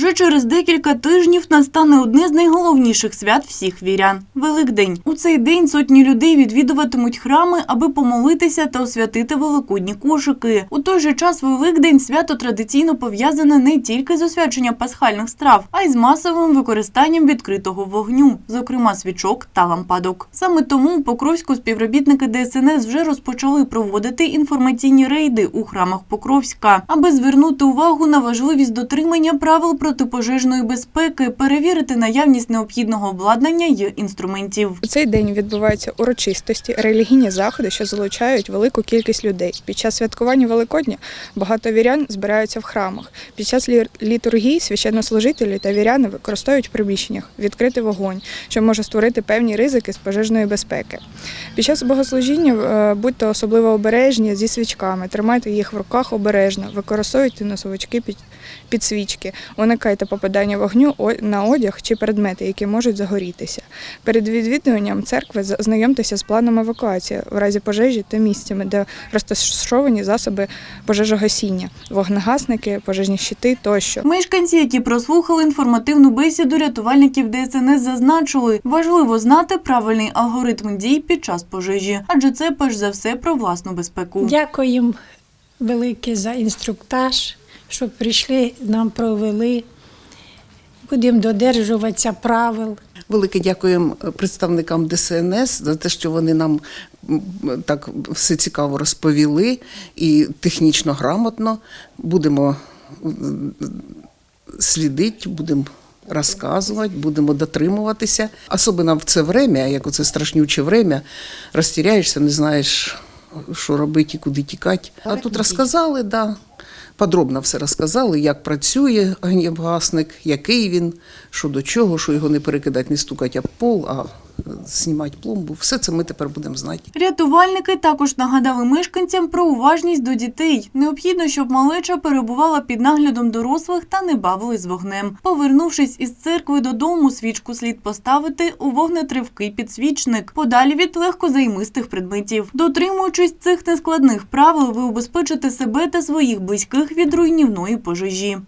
Вже через декілька тижнів настане одне з найголовніших свят всіх вірян Великдень. У цей день сотні людей відвідуватимуть храми, аби помолитися та освятити великодні кошики. У той же час Великдень свято традиційно пов'язане не тільки з освяченням пасхальних страв, а й з масовим використанням відкритого вогню, зокрема свічок та лампадок. Саме тому у Покровську співробітники ДСНС вже розпочали проводити інформаційні рейди у храмах Покровська, аби звернути увагу на важливість дотримання правил протипожежної безпеки, перевірити наявність необхідного обладнання й інструментів. У цей день відбуваються урочистості, релігійні заходи, що залучають велику кількість людей. Під час святкування Великодня багато вірян збираються в храмах. Під час літургії священнослужителі та віряни використовують в приміщеннях відкритий вогонь, що може створити певні ризики з пожежної безпеки. Під час богослужіння е, будьте особливо обережні зі свічками, тримайте їх в руках обережно, використовуйте носовички під, під свічки, уникайте попадання вогню на одяг чи предмети, які можуть загорітися. Перед відвідуванням церкви знайомтеся з планом евакуації в разі пожежі та місцями, де розташовані засоби пожежогасіння, вогнегасники, пожежні щити тощо. Мешканці, які прослухали інформативну бесіду рятувальників ДСНС, зазначили, важливо знати правильний алгоритм дій під час пожежі, адже це перш за все про власну безпеку. Дякую їм велике за інструктаж, що прийшли, нам провели. Будемо додержуватися правил. Велике дякуємо представникам ДСНС за те, що вони нам так все цікаво розповіли і технічно грамотно. Будемо слідити, будемо розказувати, будемо дотримуватися. Особливо в це время, як оце страшнюче время, розтіряєшся, не знаєш, що робити і куди тікати. А тут розказали, да. Подробно все розказали, як працює огнєвгасник, який він, що до чого, що його не перекидати, не стукати об пол, а е, знімати пломбу. Все це ми тепер будемо знати. Рятувальники також нагадали мешканцям про уважність до дітей. Необхідно, щоб малеча перебувала під наглядом дорослих та не бавились вогнем. Повернувшись із церкви додому, свічку слід поставити у вогнетривкий підсвічник, подалі від легкозаймистих предметів. Дотримуючись цих нескладних правил, ви убезпечите себе та своїх близьких від руйнівної пожежі.